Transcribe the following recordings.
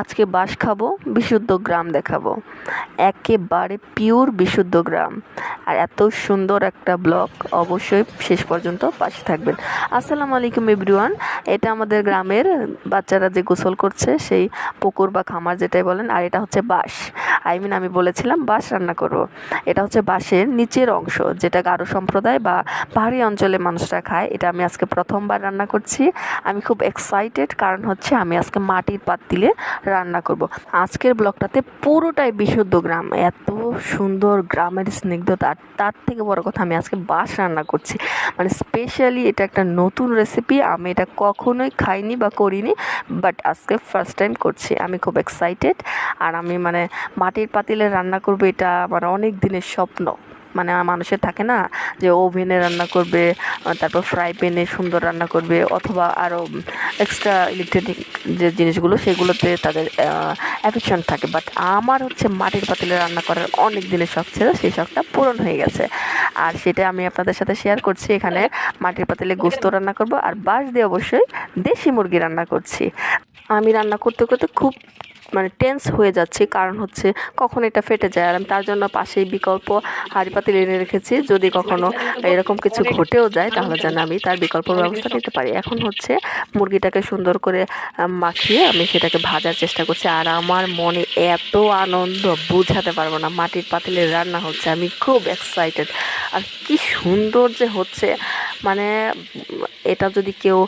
আজকে বাঁশ খাব, বিশুদ্ধ গ্রাম দেখাবো। একেবারে পিওর বিশুদ্ধ গ্রাম। আর এত সুন্দর একটা ব্লক, অবশ্যই শেষ পর্যন্ত পাশে থাকবেন। আসসালামু আলাইকুম এভরিওয়ান। এটা আমাদের গ্রামের বাচ্চারা যে গোসল করছে, সেই পুকুর বা খামার যেটাই বলেন, আর এটা হচ্ছে বাঁশ। আই মিন আমি বলেছিলাম বাঁশ রান্না করব। এটা হচ্ছে বাঁশের নিচের অংশ, যেটা গারো সম্প্রদায় বা পাহাড়ি অঞ্চলে মানুষরা খায়। এটা আমি আজকে প্রথমবার রান্না করছি। আমি খুব এক্সাইটেড কারণ হচ্ছে আমি আজকে মাটির পাতিলে রান্না করব। আজকের ব্লগটাতে পুরোটাই বিশুদ্ধ গ্রাম। এত সুন্দর গ্রামের স্নিগ্ধতা। আর তার থেকে বড় কথা, আমি আজকে বাঁশ রান্না করছি। মানে স্পেশালি এটা একটা নতুন রেসিপি আমি এটা কখনোই খাইনি বা করিনি বাট আজকে ফার্স্ট টাইম করছি। আমি খুব এক্সাইটেড আর আমি মানে মাটির পাতিলে রান্না করব এটা আমার অনেক দিনের স্বপ্ন। মানে মানুষের থাকে না যে ওভেনে রান্না করবে, তারপর ফ্রাই প্যানে সুন্দর রান্না করবে, অথবা আরও এক্সট্রা ইলেকট্রনিক যে জিনিসগুলো সেগুলোতে তাদের অ্যাফেকশন থাকে। বাট আমার হচ্ছে মাটির পাতিলে রান্না করার অনেক দিনের শখ ছিল, সেই শখটা পূরণ হয়ে গেছে। আর সেটা আমি আপনাদের সাথে শেয়ার করছি এখানে। মাটির পাতিলে গোস্ত রান্না করব, আর বাঁশ দিয়ে অবশ্যই দেশি মুরগি রান্না করছি। আমি রান্না করতে করতে খুব মানে টেন্স হয়ে যাচ্ছি, কারণ হচ্ছে কখন এটা ফেটে যায়। আর আমি তার জন্য পাশেই বিকল্প হাঁড়ি পাতিল এনে রেখেছি। যদি কখনো এরকম কিছু ঘটেও যায়, তাহলে যেন আমি তার বিকল্প ব্যবস্থা নিতে পারি। এখন হচ্ছে মুরগিটাকে সুন্দর করে মাখিয়ে আমি সেটাকে ভাজার চেষ্টা করছি। আর আমার মনে এত আনন্দ, বুঝাতে পারব না মাটির পাতিলের রান্না হচ্ছে। আমি খুব এক্সাইটেড আর কি সুন্দর যে হচ্ছে মানে এটা যদি কেউ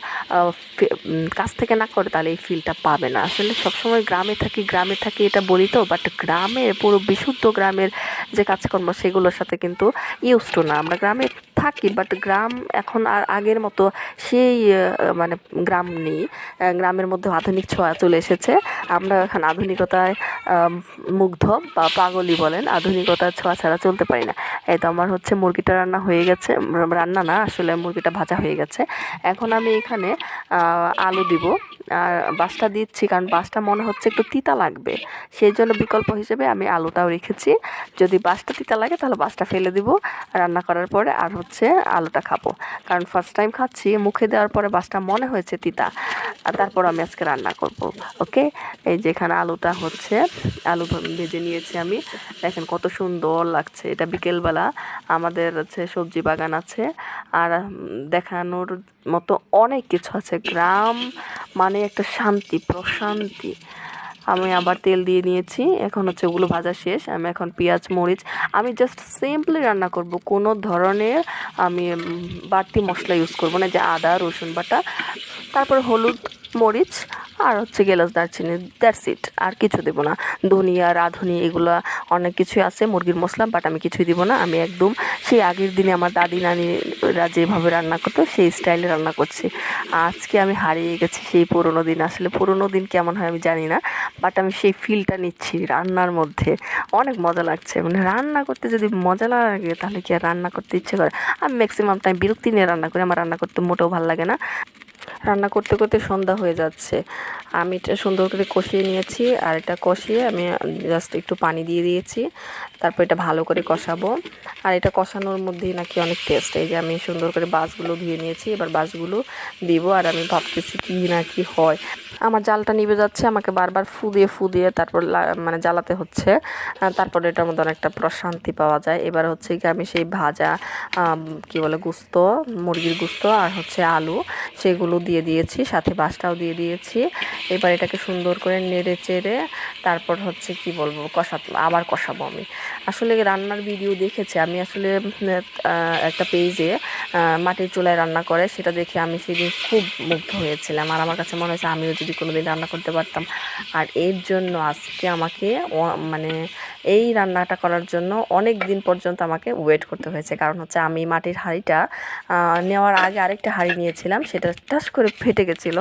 কাছ থেকে না করে তাহলে এই ফিলটা পাবে না। আসলে সবসময় গ্রামে থাকি গ্রামে থাকি এটা বলি তো বাট গ্রামের, পুরো বিশুদ্ধ গ্রামের যে কাজকর্ম সেগুলোর সাথে কিন্তু ইউজ টু না। আমরা গ্রামে থাকি বাট গ্রাম এখন আর আগের মতো সেই মানে গ্রাম নেই। গ্রামের মধ্যে আধুনিক ছোঁয়া চলে এসেছে। আমরা এখন আধুনিকতায় মুগ্ধ বা পাগলি বলেন। আধুনিকতার ছোঁয়া ছাড়া চলতে পারি না। এই তো আমার হচ্ছে মুরগিটা রান্না হয়ে গেছে। রান্না না, আসলে মুরগিটা ভাজা হয়ে গেছে। এখন আমি এখানে আলু দিব। আর বাসটা দিচ্ছি, কারণ বাসটা মনে হচ্ছে একটু তিতা লাগবে। সেই জন্য বিকল্প হিসেবে আমি আলুটাও রেখেছি। যদি বাসটা তিতা লাগে, তাহলে বাসটা ফেলে দিব। রান্না করার পরে আর হচ্ছে আলুটা খাব। কারণ ফার্স্ট টাইম খাচ্ছি, মুখে দেওয়ার পরে বাসটা মনে হয়েছে তিতা। আর তারপর আমি আজকে রান্না করব, ওকে? এই যেখানে আলুটা হচ্ছে, আলু ভেজে নিয়েছি আমি। দেখেন কত সুন্দর লাগছে, এটা বিকেলবেলা। আমাদের হচ্ছে সবজি বাগান আছে। আর দেখানোর মতো অনেক কিছু আছে। গ্রাম মানে একটা শান্তি, প্রশান্তি। আমি আবার তেল দিয়ে নিয়েছি। এখন হচ্ছে ওগুলো ভাজা শেষ। আমি এখন পেঁয়াজ, মরিচ, আমি জাস্ট সিম্পলি রান্না করব। কোনো ধরনের আমি বাড়তি মশলা ইউজ করব না যে আদা, রসুন বাটা, তারপর হলুদ, মরিচ আর হচ্ছে গেলাস দারচিনি দ্যাটস ইট আর কিছু দেবো না। ধনিয়া, রাঁধুনি, এগুলো অনেক কিছুই আছে, মুরগির মশলা বাট আমি কিছুই দিব না। আমি একদম সেই আগের দিনে আমার দাদি, নানিরা যেভাবে রান্না করতো, সেই স্টাইলে রান্না করছি। আজকে আমি হারিয়ে গেছি সেই পুরোনো দিন। আসলে পুরোনো দিন কেমন হয় আমি জানি না বাট আমি সেই ফিলটা নিচ্ছি রান্নার মধ্যে। অনেক মজা লাগছে। মানে রান্না করতে যদি মজা লাগে, তাহলে কি আর রান্না করতে ইচ্ছে করে? আমি ম্যাক্সিমাম টাইম বিরক্তি নিয়ে রান্না করি। আমার রান্না করতে মোটেও ভালো লাগে না। রান্না করতে করতে সন্ধ্যা হয়ে যাচ্ছে। আমি এটা সুন্দর করে কষিয়ে নিয়েছি, আর এটা কষিয়ে আমি জাস্ট একটু পানি দিয়ে দিয়েছি। তারপর এটা ভালো করে কষাবো। আর এটা কষানোর মধ্যেই নাকি অনেক টেস্ট এই যে আমি সুন্দর করে বাসগুলো ধুয়ে নিয়েছি, এবার বাসগুলো দিব। আর আমি ভাবতেছি কী না কি হয়। আমার জালটা নিভে যাচ্ছে, আমাকে বারবার ফু দিয়ে ফু দিয়ে তারপর মানে জ্বালাতে হচ্ছে। তারপর এটার মধ্যে অনেকটা প্রশান্তি পাওয়া যায়। এবার হচ্ছে কি আমি সেই ভাজা কি বলে, গুস্ত, মুরগির গুস্ত, আর হচ্ছে আলু, সেগুলো দিয়ে দিয়েছি, সাথে বাসটাও দিয়ে দিয়েছি। এবার এটাকে সুন্দর করে নেড়ে চেড়ে তারপর হচ্ছে কি বলব কষা আবার কষাবো আমি। আসলে রান্নার ভিডিও দেখেছি, আমি আসলে একটা পেজে মাটির চুলায় রান্না করে, সেটা দেখে আমি সেদিন খুব মুগ্ধ হয়েছিলাম। আর আমার কাছে মনে হয়েছে, আমিও যদি কোনো দিন রান্না করতে পারতাম। আর এর জন্য আজকে আমাকে মানে এই রান্নাটা করার জন্য অনেক দিন পর্যন্ত আমাকে ওয়েট করতে হয়েছে। কারণ হচ্ছে, আমি মাটির হাঁড়িটা নেওয়ার আগে আরেকটা হাঁড়ি নিয়েছিলাম, সেটা টাস করে ফেটে গেছিল।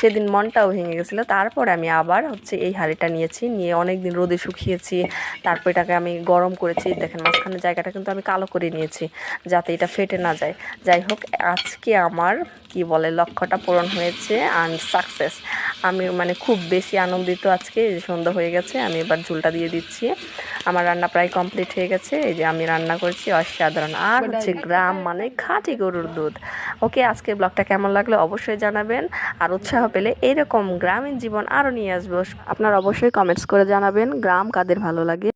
সেদিন মনটাও ভেঙে গেছিল। তারপরে আমি আবার হচ্ছে এই হাঁড়িটা নিয়েছি, নিয়ে অনেক দিন রোদে শুকিয়েছি। তারপর এটাকে আমি গরম করেছি। দেখেন মাঝখানে জায়গাটা কিন্তু আমি কালো করে নিয়েছি, যাতে এটা ফেটে না যায়। যাই হোক আজকে আমার কি বলে লক্ষ্যটা পূরণ হয়েছে অ্যান্ড সাকসেস আমি মানে খুব বেশি আনন্দিত আজকে এই যে সন্ধ্যা হয়ে গেছে আমি এবার ঝুলটা দিয়ে দিচ্ছি। আমার রান্না প্রায় কমপ্লিট হয়ে গেছে এই যে আমি রান্না করছি অসাধারণ। আর হচ্ছে গ্রাম মানে খাঁটি গরুর দুধ। ওকে আজকের ব্লগটা কেমন লাগল অবশ্যই জানাবেন। আর উৎসাহ পেলে এরকম গ্রামীণ জীবন আরও নিয়ে আসব। আপনারা অবশ্যই কমেন্টস করে জানাবেন গ্রাম কাদের ভালো লাগে।